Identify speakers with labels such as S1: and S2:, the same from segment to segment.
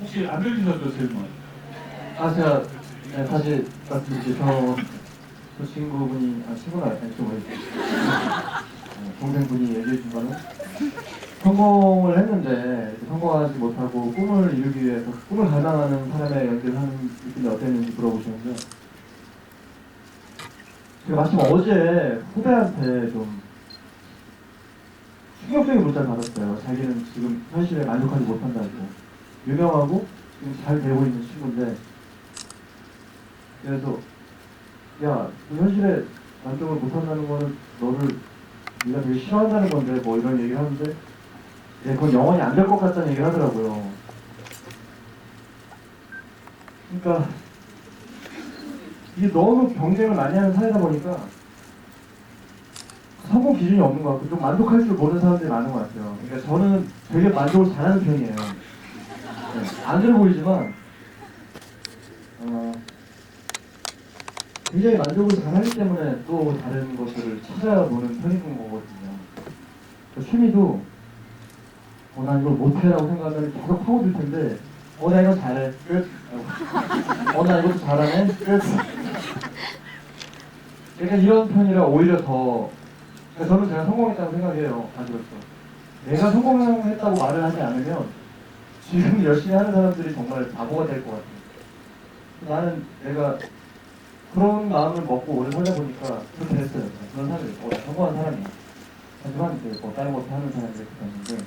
S1: 혹시 안 들리셔도 질문.
S2: 아 제가 네, 다시 말씀드릴게요. 저, 저 친구분이 아 친구는 아니죠 모르겠어요. 네, 동생분이 얘기해 준 거는 성공을 했는데 성공하지 못하고 꿈을 이루기 위해서 그 꿈을 갈망하는 사람의 연기를 하는 느낌이 어땠는지 물어보시는데 제가 마침 어제 후배한테 좀 충격적인 문자를 받았어요. 자기는 지금 현실에 만족하지 못한다고 유명하고 잘 되고 있는 친구인데 그래서 야, 그 현실에 만족을 못한다는 거는 너를 네가 되게 싫어한다는 건데 뭐 이런 얘기를 하는데 예, 그건 영원히 안 될 것 같다는 얘기를 하더라고요. 그러니까 이게 너무 경쟁을 많이 하는 사회다 보니까 성공 기준이 없는 것 같고 좀 만족할 줄 모르는 사람들이 많은 것 같아요. 그러니까 저는 되게 만족을 잘하는 편이에요. 네, 안 그래 보이지만 어, 굉장히 만족을 잘하기 때문에 또 다른 것들을 찾아보는 편인 거거든요. 그 취미도 어, 난 이걸 못해라고 생각하면 계속 파고들 텐데 어, 나 이거 잘해. 끝. 어, 나 이것도 잘하네. 끝. 약간 이런 편이라 오히려 더 그러니까 저는 제가 성공했다고 생각해요. 가지로서. 내가 성공했다고 말을 하지 않으면 지금 열심히 하는 사람들이 정말 바보가 될 것 같아요. 나는 내가 그런 마음을 먹고 오래 살다 보니까 그렇게 됐어요. 그런 사람이 어, 성공한 사람이야. 하지만 이제 뭐 다른 것도 하는 사람이 이렇게 됐는데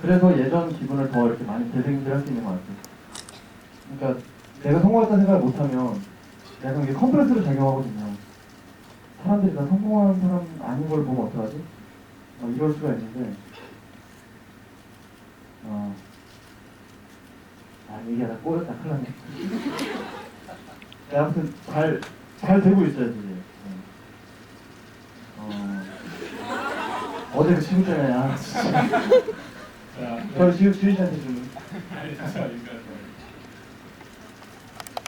S2: 그래서 예전 기분을 더 이렇게 많이 되새김질 할수 있는 것 같아요. 그러니까 내가 성공했다는 생각을 못하면 내가 이게 컴플렉스로 작용하거든요. 사람들이 나 성공한 사람 아닌 걸 보면 어떡하지? 어, 이럴 수가 있는데 어, 아 얘기하다 꼬였다. 큰일 났네. 네, 아무튼 잘, 잘 되고 있어요 지금 네. 어, 어제 그 친구 때문에 아 진짜.
S1: 자,
S2: 저를 지우, 지우 씨한테 좀.
S1: 아니, 잠시만요.